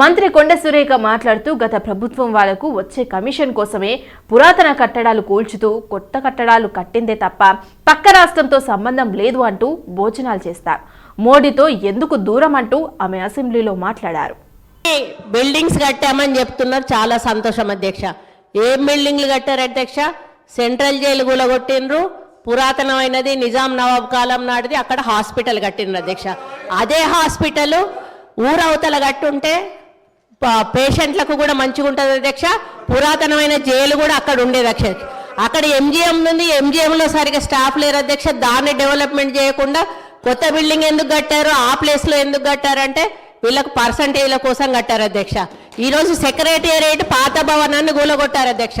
మంత్రి కొండ సురేఖ మాట్లాడుతూ గత ప్రభుత్వం వాళ్ళకు వచ్చే కమిషన్ కోసమే పురాతన కట్టడాలు కూల్చుతూ కొత్త కట్టడాలు కట్టిందే తప్ప పక్క రాష్ట్రంతో సంబంధం లేదు అంటూ భోజనాలు చేస్తారు. మోడీతో ఎందుకు దూరం అంటూ ఆమె అసెంబ్లీలో మాట్లాడారు. బిల్డింగ్స్ కట్టామని చెప్తున్నారు. చాలా సంతోషం అధ్యక్ష. ఏం బిల్డింగ్లు కట్టారు అధ్యక్ష? సెంట్రల్ జైలు కూలగొట్టినరు పురాతనమైనది నిజాం నవాబ్ కాలం నాటిది. అక్కడ హాస్పిటల్ కట్టిండ్రు అధ్యక్ష. అదే హాస్పిటల్ ఊరవతల కట్టుంటే పేషెంట్లకు కూడా మంచిగా ఉంటుంది అధ్యక్ష. పురాతనమైన జైలు కూడా అక్కడ ఉండేది అధ్యక్ష అక్కడ ఎంజిఎం ఉంది. ఎంజిఎంలో సరిగా స్టాఫ్ లేరు అధ్యక్ష. దాన్ని డెవలప్మెంట్ చేయకుండా కొత్త బిల్డింగ్ ఎందుకు కట్టారు? ఆ ప్లేస్లో ఎందుకు కట్టారంటే వీళ్ళకు పర్సంటేజ్ల కోసం కట్టారు అధ్యక్ష. ఈరోజు సెక్రటేరియట్ పాత భవనాన్ని కూలగొట్టారు అధ్యక్ష.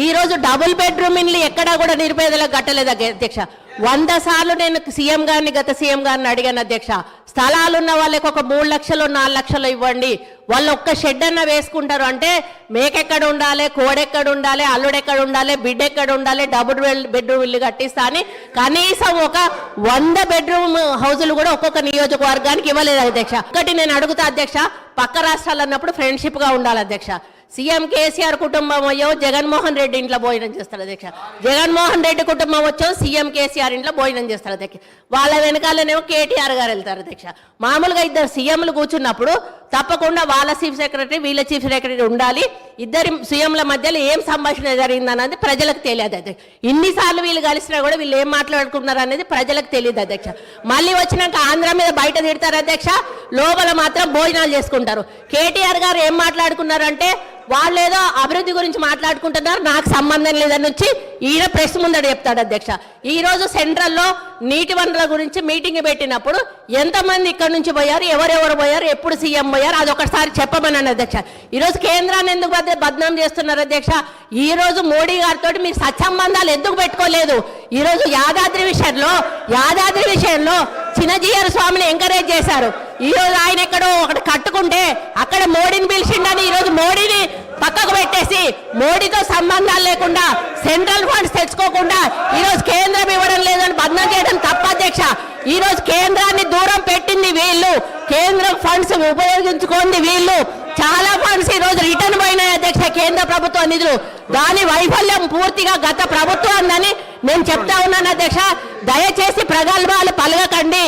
ఈరోజు డబుల్ బెడ్రూమ్ ఇల్లు ఎక్కడా కూడా నిరుపేదలకు కట్టలేదు అధ్యక్ష. వంద సార్లు నేను సీఎం గారిని గత సీఎం గారిని అడిగాను అధ్యక్ష. స్థలాలు ఉన్న వాళ్ళకి ఒక మూడు లక్షలు నాలుగు లక్షలు ఇవ్వండి. వాళ్ళు ఒక్క షెడ్ అన్న వేసుకుంటారు. అంటే మేకెక్కడ ఉండాలి కోడెక్కడ ఉండాలి అల్లుడెక్కడ ఉండాలి బిడ్డ ఎక్కడ ఉండాలి డబుల్ బెడ్రూమ్ ఇల్లు కట్టిస్తా అని కనీసం ఒక వంద బెడ్రూమ్ హౌజులు కూడా ఒక్కొక్క నియోజకవర్గానికి ఇవ్వలేదు అధ్యక్ష. ఒకటి నేను అడుగుతా అధ్యక్ష పక్క రాష్ట్రాలు అన్నప్పుడు ఫ్రెండ్షిప్గా ఉండాలి అధ్యక్ష. సీఎం కేసీఆర్ కుటుంబం అయ్యో జగన్మోహన్ రెడ్డి ఇంట్లో భోజనం చేస్తారు అధ్యక్ష. జగన్మోహన్ రెడ్డి కుటుంబం వచ్చో సీఎం కేసీఆర్ ఇంట్లో భోజనం చేస్తారు అధ్యక్ష. వాళ్ళ వెనకాలనేమో కేటీఆర్ గారు వెళ్తారు అధ్యక్ష. మామూలుగా ఇద్దరు సీఎంలు కూర్చున్నప్పుడు తప్పకుండా వాళ్ళ చీఫ్ సెక్రటరీ వీళ్ళ చీఫ్ సెక్రటరీ ఉండాలి. ఇద్దరి సీఎంల మధ్యలో ఏం సంభాషణ జరిగిందన్నది ప్రజలకు తెలియదు అధ్యక్ష. ఇన్నిసార్లు వీళ్ళు కలిసినా కూడా వీళ్ళు ఏం మాట్లాడుకున్నారు అనేది ప్రజలకు తెలియదు అధ్యక్ష. మళ్ళీ వచ్చినాక ఆంధ్ర మీద బయట తిడతారు అధ్యక్ష. లోపల మాత్రం భోజనాలు చేసుకుంటారు. కేటీఆర్ గారు ఏం మాట్లాడుకున్నారంటే వాళ్ళు ఏదో అభివృద్ధి గురించి మాట్లాడుకుంటున్నారు నాకు సంబంధం లేదని వచ్చి ఈయన ప్రెస్ ముందడు చెప్తాడు అధ్యక్ష. ఈరోజు సెంట్రల్లో నీటి వనరుల గురించి మీటింగ్ పెట్టినప్పుడు ఎంతమంది ఇక్కడ నుంచి పోయారు ఎవరెవరు పోయారు ఎప్పుడు సీఎం పోయారు అది ఒకసారి చెప్పమని అధ్యక్ష. ఈ రోజు కేంద్రాన్ని ఎందుకు బద్నాం చేస్తున్నారు అధ్యక్ష? ఈ రోజు మోడీ గారితో మీరు సత్సంబంధాలు ఎందుకు పెట్టుకోలేదు? ఈ రోజు యాదాద్రి విషయంలో యాదాద్రి విషయంలో చిన్నజీయర్ స్వామిని ఎంకరేజ్ చేశారు. ఈ రోజు ఆయన ఎక్కడో ఒకటి కట్టుకుంటే అక్కడ మోడీని పిలిచిండని ఈ రోజు మోడీని పక్కకు పెట్టేసి మోడీతో సంబంధాలు లేకుండా సెంట్రల్ ఫండ్స్ తెచ్చుకోకుండా ఈ రోజు కేంద్రం ఇవ్వడం లేదని బంధం అధ్యక్ష ఈ రోజు కేంద్రాన్ని దూరం పెట్టింది వీళ్ళు. కేంద్రం ఫండ్స్ ఉపయోగించుకోండి వీళ్ళు. చాలా ఫండ్స్ ఈ రోజు రిటర్న్ పోయినాయి అధ్యక్ష కేంద్ర ప్రభుత్వ నిధులు. దాని వైఫల్యం పూర్తిగా గత ప్రభుత్వం నేను చెప్తా ఉన్నాను అధ్యక్ష. దయచేసి ప్రగల్భాలు పలగకండి